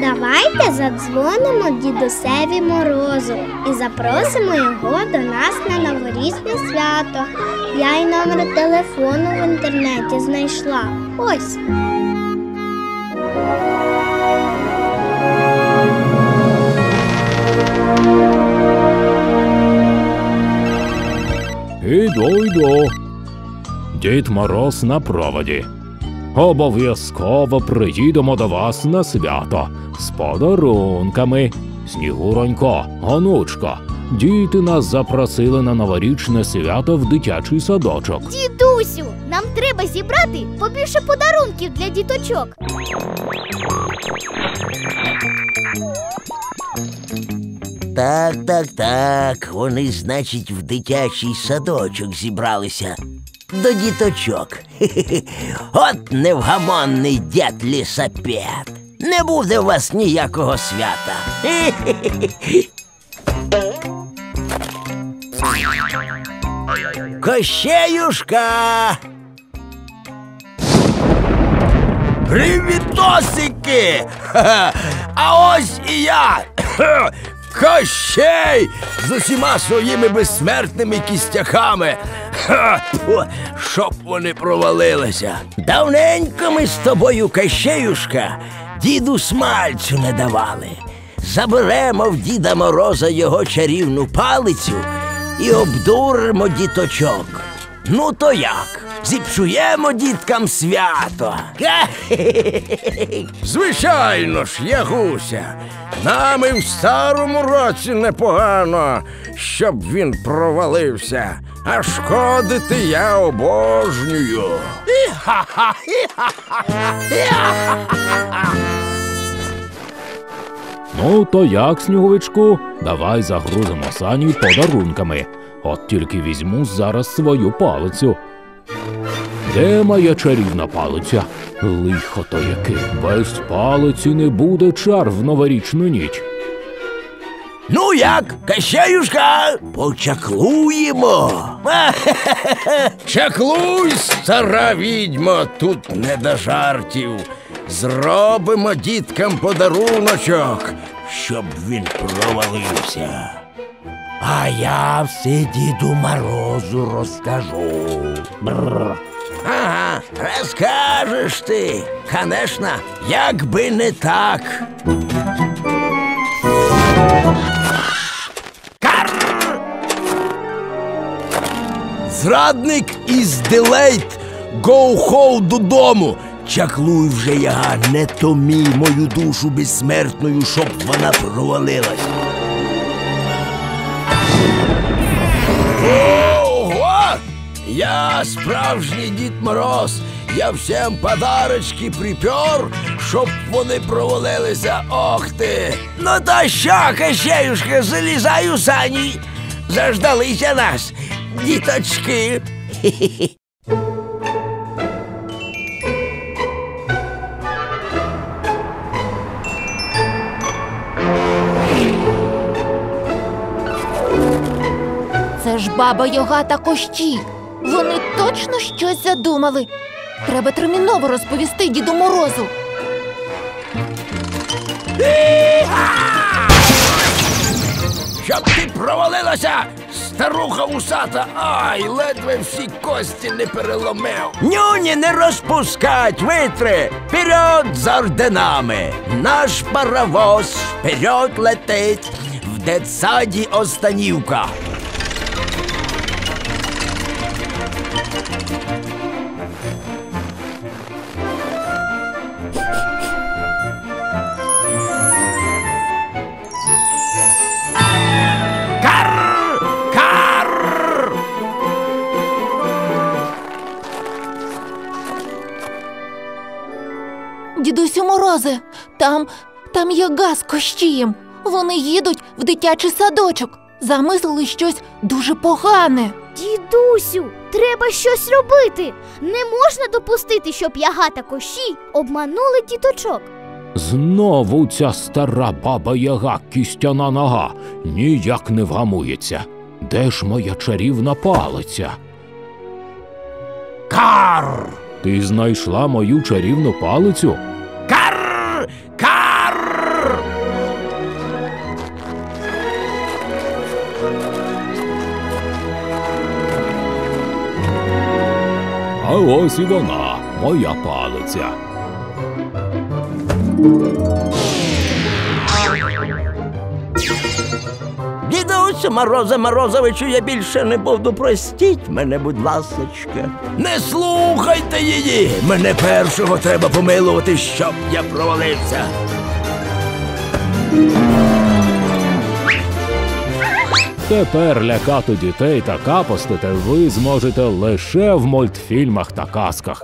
Давайте задзвонимо дідусеві морозу і запросимо його до нас на новорічне свято. Я й номер телефону в інтернеті знайшла. Ось. Іду, йду. Дід Мороз на проводі. Обов'язково приїдемо до вас на свято з подарунками. Снігуронько, гонучко, діти нас запросили на новорічне свято в дитячий садочок. Дідусю, нам треба зібрати побільше подарунків для діточок. Так, так, так. Вони, значить, в дитячий садочок зібралися. До діточок. От невгамонний дід лісапет. Не буде у вас ніякого свята. Кощеюшка. Привітосики! А ось і я! Кощей! З усіма своїми безсмертними кістяками. Ха! Щоб вони провалилися. Давненько ми з тобою, Кощеюшка, діду смальцю не давали. Заберемо в Діда Мороза його чарівну палицю і обдуримо діточок. Ну то як? Зіпсуємо діткам свято. Звичайно ж, Ягуся. Нам і в старому році непогано, щоб він провалився. А шкодити я обожнюю. Ну, то як, сніговичку, давай загрузимо сані подарунками. От тільки візьму зараз свою палицю. Де моя чарівна палиця? Лихо то яке, без палиці не буде чар в новорічну ніч. Ну як, Кащеюшка, почаклуємо. Чаклуй, стара відьмо, тут не до жартів. Зробимо діткам подаруночок, щоб він провалився. А я все діду Морозу розкажу. Бррр. Ага, розкажеш ти. Конечно, як би не так. Зрадник із Делейт Гоу-хоу додому. Чаклуй вже я, не томі мою душу безсмертною, щоб вона провалилась. Ого! Я справжній Дід Мороз. Я всім подарочки припер, щоб вони провалилися. Ох ти! Ну та що, Кащеюшка, залізай у сані. Заждалися нас, діточки. баба Йога та кощі. Вони точно щось задумали. Треба терміново розповісти Діду Морозу. Щоб ти провалилася, старуха усата, ай, ледве всі кості не переломив. Нюні не розпускать, витри, вперед за орденами. Наш паровоз вперед летить, в дитсаді Останівка. Дідусю Морозе, там, там є газ кощієм. Вони їдуть в дитячий садочок. Замислили щось дуже погане. Дідусю, треба щось робити. Не можна допустити, щоб яга та кощій обманули діточок. Знову ця стара баба Яга кістяна нога ніяк не вгамується. Де ж моя чарівна палиця? Карр! Ти знайшла мою чарівну палицю? Ось і вона, моя палиця. Дідусю Морозе Морозовичу, я більше не буду. Простіть мене, будь ласочка. Не слухайте її. Мене першого треба помилувати, щоб я провалився. Тепер лякати дітей та капостити ви зможете лише в мультфільмах та казках.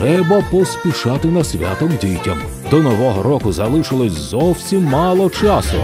Треба поспішати на свято дітям. До нового року залишилось зовсім мало часу.